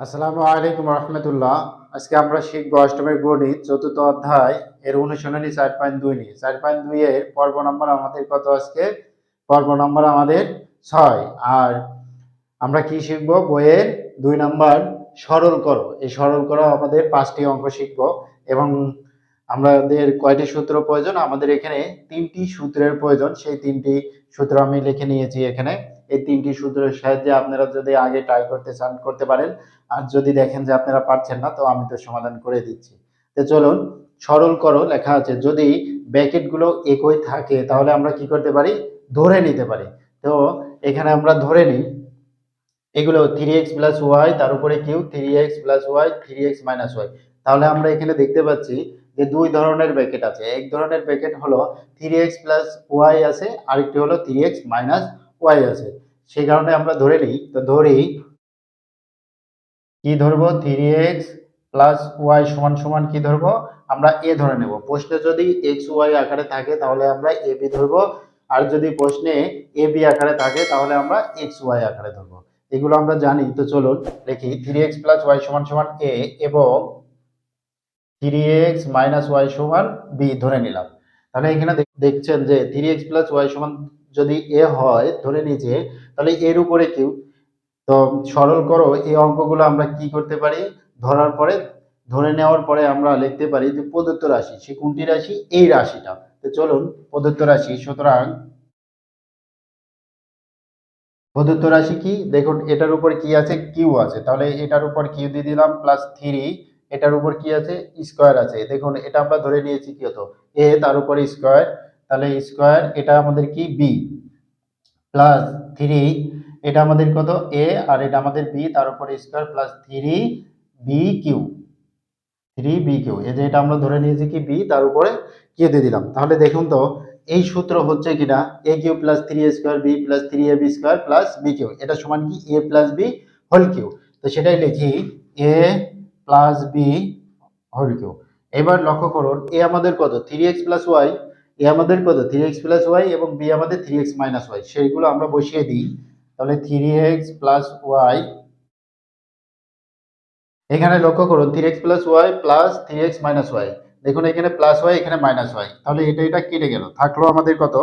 আসসালামু আলাইকুম রহমতুল্লাহ। আজকে আমরা শিখব অষ্টমের গণিত, চতুর্থ অধ্যায়, এর অনুশীলনী চার পয়েন্ট দুই নিয়ে। চার পয়েন্ট দুই এর পর্ব নম্বর আমাদের কত আজকে? পর্ব নম্বর আমাদের ছয়। আর আমরা কি শিখব? বইয়ের দুই নম্বর সরল করো। এই সরল করো আমাদের পাঁচটি অঙ্ক শিখব এবং আমাদের কয়টি সূত্র প্রয়োজন? আমাদের এখানে তিনটি সূত্রের প্রয়োজন। সেই তিনটি সূত্র আমি লিখে নিয়েছি এখানে। এই তিনটি সূত্রের সাহায্যে আপনারা যদি আগে ট্রাই করতে চান, করতে পারেন। আর যদি দেখেন যে আপনারা পারছেন না, তো আমি তো সমাধান করে দিচ্ছি। তো চলুন, সরল করো, লেখা আছে, যদি ব্র্যাকেটগুলো একই থাকে, তাহলে আমরা কি করতে পারি? ধরে নিতে পারি। তো এখানে আমরা ধরে নিই, এগুলো থ্রি এক্স প্লাস ওয়াই তার উপরে cube three X plus Y three X minus Y তাহলে আমরা এখানে দেখতে পাচ্ছি যে দুই ধরনের ব্র্যাকেট আছে। এক ধরনের ব্র্যাকেট হলো থ্রি এক্স প্লাস ওয়াই আছে, আরেকটি হলো থ্রি এক্স মাইনাস ওয়াই আছে। সেই কারণে আমরা ধরে নিই, তো ধরি কি ধরবো? থ্রি এক্স প্লাস ওয়াই সমান সমান কি ধরবো? আমরা এ ধরে নেব। প্রশ্নে যদি এক্স ওয়াই আকারে থাকে, তাহলে আমরা এ বি ধরবো। আর যদি প্রশ্নে এ বি আকারে থাকে, তাহলে আমরা এক্স ওয়াই আকারে ধরবো। এগুলো আমরা জানি। তো চলুন লিখি থ্রি এক্স প্লাস ওয়াই সমান সমান এ এবং থ্রি এক্স মাইনাস ওয়াই সমান বি ধরে নিলাম। তাহলে এখানে দেখছেন যে থ্রি এক্স প্লাস ওয়াই সমান যদি এ হয়, ধরে নিয়েছে তাহলে এর উপরে কিউ। তো সরল করো, এই অঙ্কগুলো আমরা কি করতে পারি? ধরার পরে, ধরে নেওয়ার পরে আমরা লিখতে পারি যে প্রদত্ত রাশি, সে কোনটি রাশি? এই রাশিটা। তো চলুন, প্রদত্ত রাশি, সুতরাং প্রদত্ত রাশি কি? দেখুন, এটার উপর কি আছে? কিউ আছে। তাহলে এটার উপর কিউ দিয়ে দিলাম প্লাস থ্রি এটার উপর কি আছে? স্কোয়ার আছে। দেখুন, এটা আমরা ধরে নিয়েছি কি হতো? এ তার উপর স্কোয়ার তাহলে স্কোয়ার এটা আমাদের কি? বি প্লাস থ্রি এটা আমাদের কত? এ আর এটা আমাদের বি তার উপরে square plus three B cube three B cube এই যে এটা আমরা ধরে নিয়েছি কি? বি তার উপরে কে দিয়ে দিলাম। তাহলে দেখুন তো, এই সূত্র হচ্ছে কিনা? A cube plus three A square B plus three A B square plus B cube এটা সমান কি? A plus B whole cube তো সেটাই লিখি A plus B whole cube এবার লক্ষ্য করুন এ আমাদের কত? Three X plus Y A আমাদের কত? থ্রি এক্স প্লাস ওয়াই এবং বি আমাদের থ্রি এক্স মাইনাস ওয়াই সেইগুলো আমরা বসিয়ে দিই। তাহলে থ্রি এক্স প্লাস ওয়াই এখানে লক্ষ্য করুন three X plus Y plus three X minus Y দেখুন এখানে প্লাস ওয়াই এখানে মাইনাস ওয়াই তাহলে এটা এটা কেটে গেল। থাকল আমাদের কত?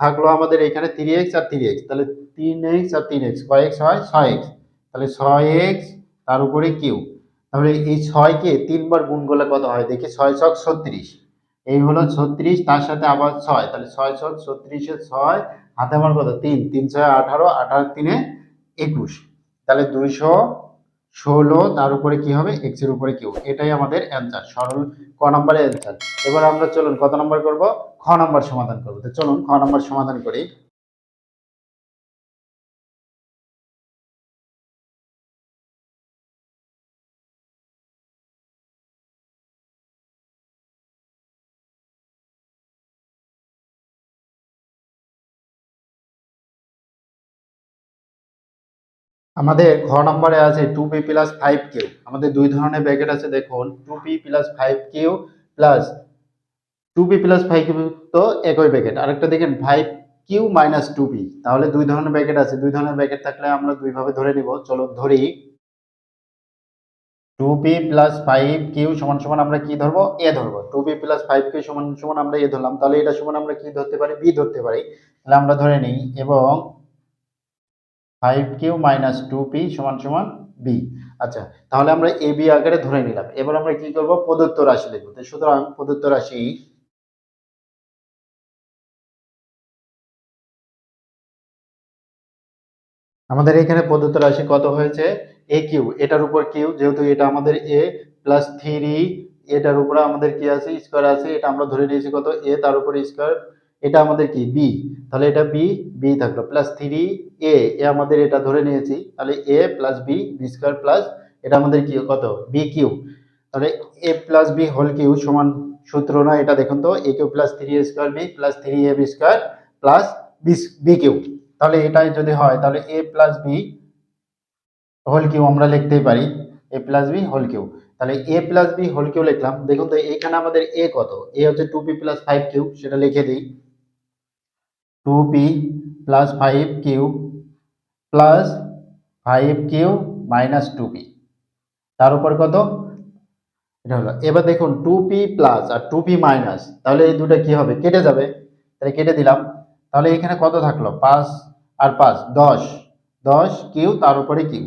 থাকল আমাদের এখানে থ্রি এক্স আর থ্রি এক্স তাহলে তিন এক্স আর তিন এক্স কয় এক্স হয় ছয় এক্স তাহলে ছয় এক্স তার উপরে কিউ তাহলে এই ছয়কে তিনবার গুণ করলে কত হয়? দেখি, ছয় ছক ছত্রিশ। এই হলো ছত্রিশ, তার সাথে আবার ছয়। তাহলে ছয় ছয়, ছত্রিশে ছয়, হাতে আমার কত? তিন। তিন, ছয়, আঠারো আঠারো, তিনে একুশ। তাহলে দুইশো ষোলো, তার উপরে কি হবে? এক্সের উপরে কিউ। এটাই আমাদের অ্যান্সার সরল ক নম্বরের অ্যান্সার এবার আমরা চলুন, কত নম্বর করব? খ নম্বর সমাধান করব। তো চলুন, খ নম্বর সমাধান করি। আমাদের ঘ নম্বরে আছে two P plus five Q আমাদের দুই ধরনের ব্র্যাকেট আছে, দেখুন। Two P plus five Q plus two P plus five Q তো একই ব্র্যাকেট আরেকটা দেখেন five Q minus two P তাহলে দুই ধরনের ব্র্যাকেট আছে। দুই ধরনের ব্র্যাকেট থাকলে আমরা দুইভাবে ধরে নিব। চলো ধরি। Two P plus five Q সমান সমান আমরা কি ধরবো? এ ধরবো। Two P plus five Q সমান সমান আমরা এ ধরলাম। তাহলে এটা সমান আমরা কি ধরতে পারি? বি ধরতে পারি। তাহলে আমরা ধরে নিই এবং five Q minus two P সমান সমান বি আচ্ছা তাহলে আমরা এ বি আকারে ধরে নিলাম। এবার আমরা কি করব? প্রদত্ত রাশি লিখব। সুতরাং প্রদত্ত রাশি আমাদের এখানে প্রদত্ত রাশি কত হয়েছে? এ কিউ এটার উপর কিউ যেহেতু এটা আমাদের এ প্লাস থ্রি এটার উপরে আমাদের কি আছে? স্কোয়ার আছে। এটা আমরা ধরে নিয়েছি কত? এ তার উপরে স্কোয়ার এটা আমাদের কি? বি তাহলে এটা বি বি থাকল। প্লাস থ্রি এ এ আমাদের এটা ধরে নিয়েছি। তাহলে A plus B B square plus এটা আমাদের কি, কত? বি কিউ তাহলে A plus B whole cube সমান সূত্র না এটা দেখুন তো। A cube plus three A square B plus three A B square plus B cube তাহলে এটাই যদি হয়, তাহলে A plus B whole cube আমরা লিখতেই পারি। A plus B whole cube তাহলে A plus B whole cube লিখলাম। দেখুন তো, এখানে আমাদের এ কত? এ হচ্ছে two P plus five Q সেটা লিখে দিই। Two P plus five Q plus five Q minus two P তার উপর কত? এটা হলো। এবার দেখুন টু পি প্লাস আর টু পি মাইনাস তাহলে এই দুটো কি হবে? কেটে যাবে। তাহলে কেটে দিলাম। তাহলে এখানে কত থাকল? পাঁচ আর পাঁচ, দশ। দশ কিউ তার উপরে কিউ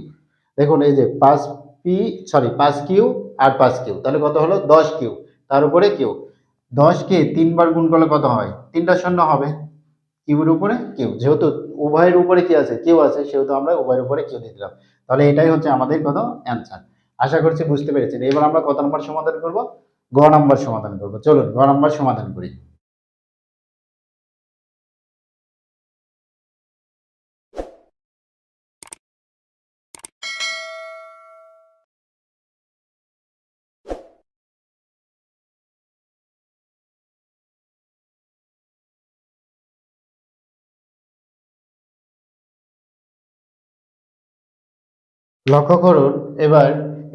দেখুন, এই যে পাঁচ পি সরি পাঁচ কিউ আর পাঁচ কিউ তাহলে কত হলো? দশ কিউ তার উপরে কিউ দশকে তিনবার গুণ করলে কত হয়? তিনটা শূন্য হবে। কিউর উপরে কিউ। যেহেতু উভয়ের উপরে কি আছে, কিউ আছে, সেহেতু আমরা উভয়ের উপরে কিউ দিয়ে দিলাম। তাহলে এটাই হচ্ছে আমাদের কত? অ্যান্সার আশা করছি বুঝতে পেরেছেন। এবার আমরা কত নম্বর সমাধান করব? গ নম্বর সমাধান করব। চলুন, গ নম্বর সমাধান করি। লক্ষ্য করুন, এবার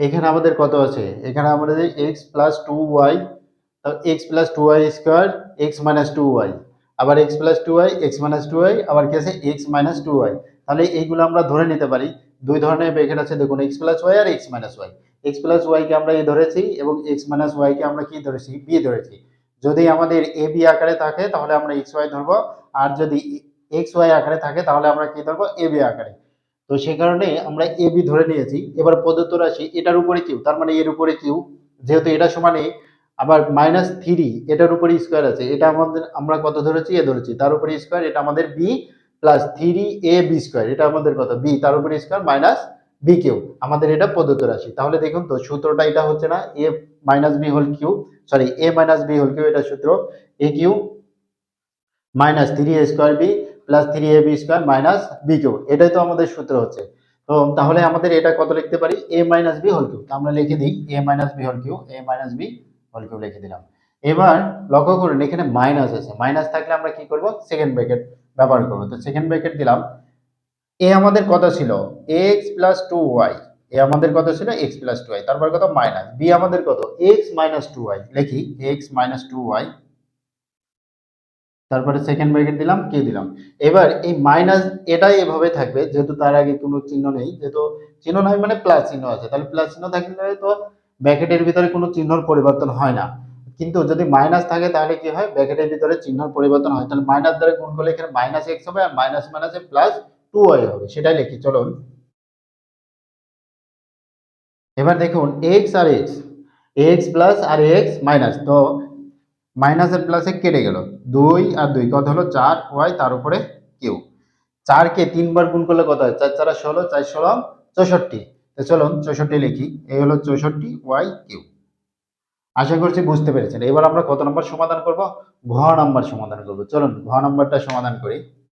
এখানে আমাদের কত আছে? এখানে আমাদের X plus two Y X plus two Y square X minus two Y আবার X plus two Y X minus two Y আবার কি আছে? এক্স মাইনাস টু ওয়াই তাহলে এইগুলো আমরা ধরে নিতে পারি। দুই ধরনের ব্র্যাকেট আছে, দেখুন এক্স প্লাস ওয়াই আর X minus Y X plus ওয়াইকে আমরা এ ধরেছি এবং এক্স মাইনাস ওয়াইকে আমরা কি ধরেছি? বি ধরেছি। যদি আমাদের এ বি আকারে থাকে, তাহলে আমরা এক্স ওয়াই ধরবো। আর যদি এক্স ওয়াই আকারে থাকে, তাহলে আমরা কি ধরবো? এ বি আকারে। তো সে কারণে আমরা এ, বি ধরে নিয়েছি। এবার প্রদত্ত রাশি, এটার উপরে কিউ, তার মানে এর উপরে কিউ, যেহেতু এটা সমানে আবার মাইনাস থ্রি এটার উপরে স্কোয়ার আছে। এটা আমাদের, আমরা কত ধরেছি? এ ধরেছি। তার উপরে স্কোয়ার এটা আমাদের B plus three A B square এটা আমাদের কত? বি তার উপরে স্কোয়ার মাইনাস বি কিউ। আমাদের এটা প্রদত্ত রাশি। তাহলে দেখুন তো, সূত্রটা এটা হচ্ছে না A minus B whole cube sorry A minus B whole cube, এটা সূত্র A cube minus three A square B plus three A B square minus B cube এটাই তো আমাদের সূত্র হচ্ছে। তো তাহলে আমাদের এটা কত লিখতে পারি? A minus B whole cube আমরা লিখে দিই A minus B whole cube A minus B whole cube লিখে দিলাম। এবার লক্ষ্য করুন, এখানে মাইনাস আছে। মাইনাস থাকলে আমরা কি করব? সেকেন্ড ব্র্যাকেট ব্যবহার করব। তো সেকেন্ড ব্র্যাকেট দিলাম। এ আমাদের কত ছিল? X plus two Y A আমাদের কত ছিল? এক্স প্লাস টু ওয়াই তারপর কত? মাইনাস বি আমাদের কত? এক্স মাইনাস টু ওয়াই লিখি এক্স মাইনাস টু ওয়াই তারপরে সেকেন্ড ব্র্যাকেট দিলাম, কি দিলাম? এবার এই মাইনাস এটাই এভাবে থাকবে, যেহেতু তার আগে কোনো চিহ্ন নেই, যেহেতু চিহ্ন নাই মানে প্লাস চিহ্ন আছে, তাহলে প্লাস চিহ্ন থাকলে তো ব্র্যাকেটের ভিতরে কোনো চিহ্নর পরিবর্তন হয় না। কিন্তু যদি মাইনাস থাকে তাহলে কি হয়? ব্র্যাকেটের ভিতরে চিহ্নর পরিবর্তন হয়, তাহলে মাইনাস দ্বারা গুণ করলে এখানে মাইনাস এক্স হবে আর মাইনাস মাইনাসে প্লাস টু ওয়াই হবে, সেটাই লিখি, চলুন। এবার দেখুন এক্স আর এক্স এক্স প্লাস আর এক্স মাইনাস তো মাইনাসের প্লাসে কেটে গেল। দুই আর দুই, কত হলো? চার, ওয়াই, তার উপরে কিউ। চারকে তিনবার গুণ করলে কত হয়? চার চারা ষোলো, চার ষোলো, চৌষট্টি। তো চলুন চৌষট্টি লিখি। এই হলো চৌষট্টি, ওয়াই, কিউ। আশা করছি বুঝতে পেরেছেন। এবার আমরা কত নম্বর সমাধান করব? ঘ নম্বর সমাধান করব। চলুন ঘ নম্বরটা সমাধান করি।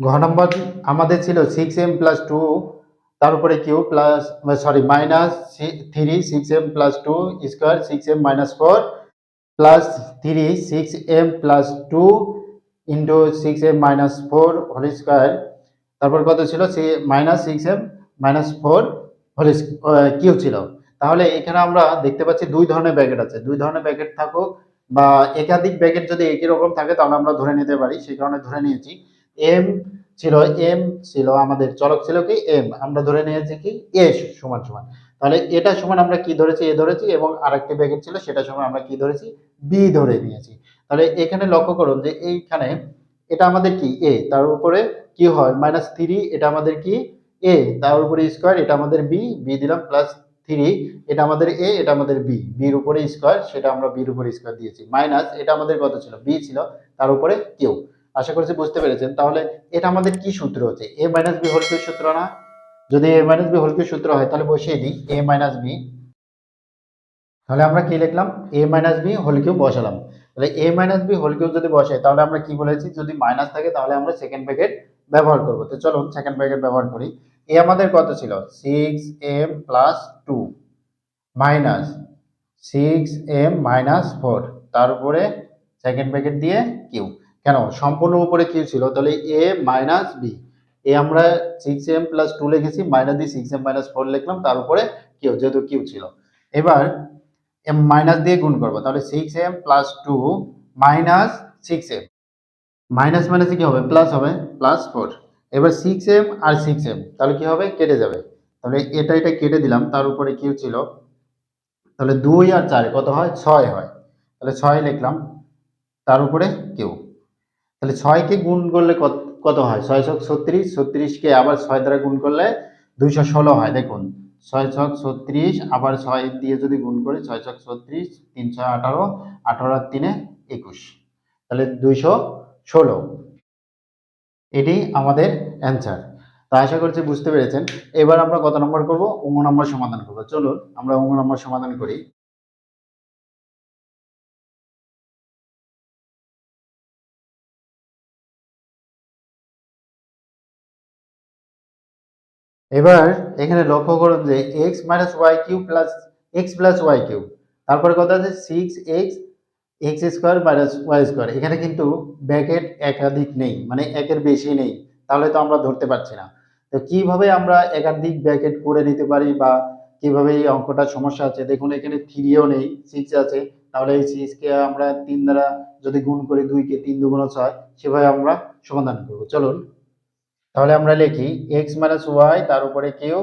ঘ নম্বর আমাদের ছিল সিক্স এম প্লাস টু তার উপরে cube plus sorry minus three six M plus two square six M minus four plus three six M plus two into six M minus four whole square তারপর কত ছিল? C minus six M minus four whole cube ছিল। তাহলে এখানে আমরা দেখতে পাচ্ছি দুই ধরনের ব্যাকেট আছে। দুই ধরনের ব্যাকেট থাকুক বা একাধিক ব্যাকেট যদি একই রকম থাকে, তাহলে আমরা ধরে নিতে পারি। সেই কারণে ধরে নিয়েছি। এম ছিল এম ছিল আমাদের চলক ছিল কি এম আমরা ধরে নিয়েছি কি এ সমান সমান। তাহলে এটা সমান আমরা কি ধরেছি? এ ধরেছি এবং আরেকটি ব্র্যাকেট ছিল, সেটা সমান আমরা কি ধরেছি? বি ধরে নিয়েছি। তাহলে এখানে লক্ষ্য করুন যে এইখানে এটা আমাদের কি? এ তার উপরে কি হয়? মাইনাস থ্রি এটা আমাদের কি? এ তার উপরে স্কোয়ার এটা আমাদের বি বি দিলাম প্লাস থ্রি এটা আমাদের এ এটা আমাদের বি বির উপরে স্কোয়ার সেটা আমরা বির উপরে স্কোয়ার দিয়েছি। মাইনাস এটা আমাদের কত ছিল? বি ছিল। তার উপরে কিউ আশা করছি বুঝতে পেরেছেন। তাহলে এটা আমাদের কি সূত্র হচ্ছে? A minus B whole cube সূত্র না? যদি A minus B whole cube সূত্র হয়, তাহলে বসিয়ে দিই এ মাইনাস বি তাহলে আমরা কি লিখলাম? A minus B whole cube বসালাম। তাহলে A minus B whole cube যদি বসাই তাহলে আমরা কি বলেছি? যদি মাইনাস থাকে, তাহলে আমরা সেকেন্ড ব্র্যাকেট ব্যবহার করব। তো চলুন সেকেন্ড ব্র্যাকেট ব্যবহার করি। এ আমাদের কত ছিল? Six M plus two minus six M minus four তার উপরে সেকেন্ড ব্র্যাকেট দিয়ে কিউ কেন? সম্পূর্ণ উপরে কিউ ছিল? তাহলে এ মাইনাস বি এ আমরা সিক্স এম প্লাস টু লিখেছি মাইনাস দিয়ে সিক্স এম মাইনাস ফোর লিখলাম, তার উপরে কিউ যেহেতু কিউ ছিল। এবার এম মাইনাস দিয়ে গুণ করব, তাহলে six M plus two minus six M minus মাইনাসে কি হবে? প্লাস হবে প্লাস ফোর এবার সিক্স এম আর সিক্স এম তাহলে কি হবে? কেটে যাবে। তাহলে এটা এটা কেটে দিলাম, তার উপরে কিউ ছিল। তাহলে দুই আর চারে, কত হয়? ছয় হয়। তাহলে ছয় লিখলাম, তার উপরে কিউ তাহলে ছয়কে গুণ করলে কত হয়? ছয় ছক ছত্রিশ, ছত্রিশকে আবার ছয় দ্বারা গুণ করলে দুইশো ষোলো হয়। দেখুন, ছয় ছক ছত্রিশ আবার ছয় দিয়ে যদি গুণ করি, ছয় ছক ছত্রিশ, তিনশো আঠারো আঠারো আর তিনে একুশ। তাহলে দুইশো ষোলো। এটি আমাদের অ্যান্সার। তা আশা করছি বুঝতে পেরেছেন। এবার আমরা কত নম্বর করব? অঙ্গ নম্বর সমাধান করব। চলুন, আমরা অঙ্গ নম্বর সমাধান করি। এবার এখানে লক্ষ্য করুন যে X minus Y cube plus X plus Y cube তারপরে কথা আছে? Six X X square minus Y square এখানে কিন্তু ব্র্যাকেট একাধিক নেই মানে একের বেশি নেই। তাহলে তো আমরা ধরতে পারছি না। তো কীভাবে আমরা একাধিক ব্র্যাকেট করে নিতে পারি বা কীভাবে এই অঙ্কটা সমস্যা আছে? দেখুন, এখানে থ্রিও নেই সিক্স আছে। তাহলে এই সিক্সকে আমরা তিন দ্বারা যদি গুণ করি দুইকে তিন দুগুণ ছয়, সেভাবে আমরা সমাধান করব। চলুন তাহলে আমরা লিখি এক্স মাইনাস ওয়াই তার উপরে cube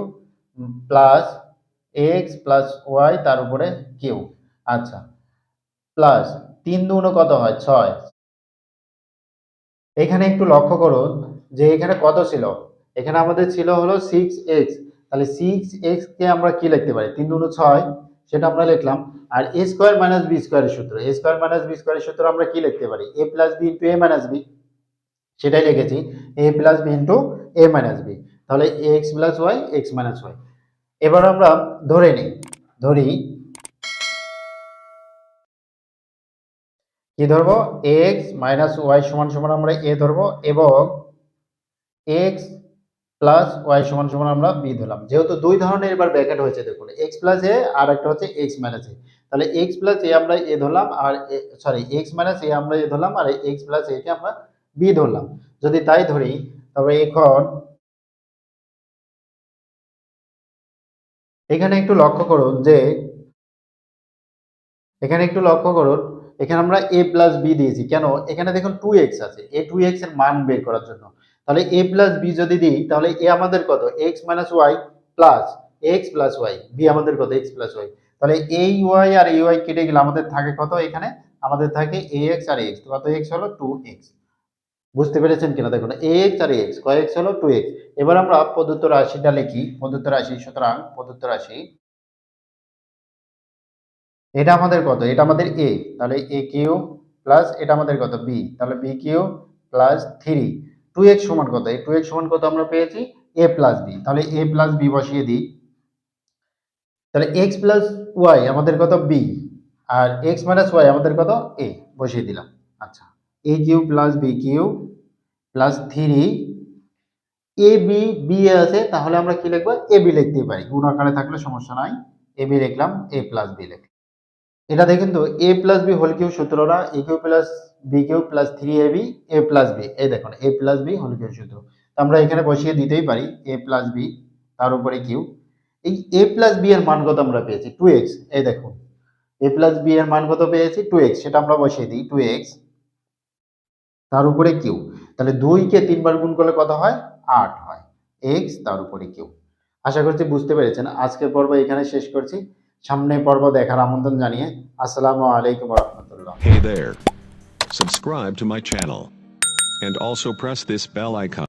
plus X plus Y তার উপরে কিউ আচ্ছা প্লাস তিন দুগুণ কত হয়? ছয়। এখানে একটু লক্ষ্য করুন যে এখানে কত ছিল? এখানে আমাদের ছিল হলো সিক্স এক্স তাহলে সিক্স এক্স কে আমরা কি লিখতে পারি? তিন দুগুণ ছয়, সেটা আমরা লিখলাম। আর এ স্কোয়ার মাইনাস বি স্কোয়ারের সূত্র এ স্কোয়ার মাইনাস বি স্কোয়ারের সূত্র আমরা কি লিখতে পারি? A plus B into A minus B সেটাই লিখেছি A plus B into A minus B তাহলে X plus Y X minus Y এবার আমরা ধরে নিই, ধরি। কি ধরবো? এক্স মাইনাস ওয়াই সমান সমান আমরা এ ধরবো এবং এক্স প্লাস ওয়াই সমান সমান আমরা বি ধরলাম। যেহেতু দুই ধরনের এবার ব্র্যাকেট হয়েছে, দেখুন এক্স প্লাস এ আর একটা হচ্ছে এক্স মাইনাস এ তাহলে এক্স প্লাস এ আমরা এ ধরলাম আর সরি এক্স মাইনাস এ আমরা এ ধরলাম আর এক্স প্লাস এ কে আমরা বি ধরলাম। যদি তাই ধরি, তবে এখন এখানে একটু লক্ষ্য করুন যে, এখানে একটু লক্ষ্য করুন, এখানে আমরা এ প্লাস বি দিয়েছি। কেন? এখানে দেখুন টু এক্স আছে। এ টু এক্সের মান বের করার জন্য। তাহলে এ প্লাস বি যদি দিই, তাহলে এ আমাদের কত? X minus Y plus X plus Y B আমাদের কত? এক্স প্লাস ওয়াই তাহলে এই ওয়াই আর এই ওয়াই কেটে গেলে আমাদের থাকে কত এখানে? আমাদের থাকে এ এক্স আর এক্স কত এক্স হলো? টু এক্স বুঝতে পেরেছেন কিনা? দেখুন এক্স আর এক্স কয় এক্স হলো টু এক্স এবার আমরা প্রদত্ত রাশিটা লিখি, প্রদত্ত রাশি, সুতরাং প্রদত্ত রাশি, এটা আমাদের কত? এটা আমাদের এ তাহলে এ কিউ প্লাস এটা আমাদের কত? বি তাহলে B cube plus three two X সমান কত? এই টু এক্স সমান কত আমরা পেয়েছি? এ প্লাস বি তাহলে এ প্লাস বি বসিয়ে দিই। তাহলে এক্স প্লাস ওয়াই আমাদের কত? বি আর এক্স মাইনাস ওয়াই আমাদের কত? এ বসিয়ে দিলাম। আচ্ছা। A cube plus B cube plus three A B B A আছে, তাহলে আমরা কি লিখব? এ বি লিখতেই পারি। গুণ আকারে থাকলে সমস্যা নাই। এ বি লিখলাম এ প্লাস বি লিখলাম। এটা দেখেন তো A plus B whole cube সূত্রটা A cube plus B cube plus three A B A plus B এই দেখুন A plus B whole cube সূত্র। আমরা এখানে বসিয়ে দিতেই পারি এ প্লাস বি তার উপরে কিউ এই এ প্লাস বি এর মান কত আমরা পেয়েছি? টু এক্স এই দেখুন এ প্লাস বি এর মান কত পেয়েছি? টু এক্স সেটা আমরা বসিয়ে দিই টু এক্স তার উপরে কিউ। তাহলে দুইকে তিনবার গুণ করলে কত হয়? আট হয়। এক্স তার উপরে কিউ। আশা করছি বুঝতে পেরেছেন। আজকের পর্ব এখানে শেষ করছি। সামনে পর্ব দেখার আমন্ত্রণ জানিয়ে আসসালামু আলাইকুম রহমতুল্লাহ Hey there. Subscribe to. And also press this bell icon.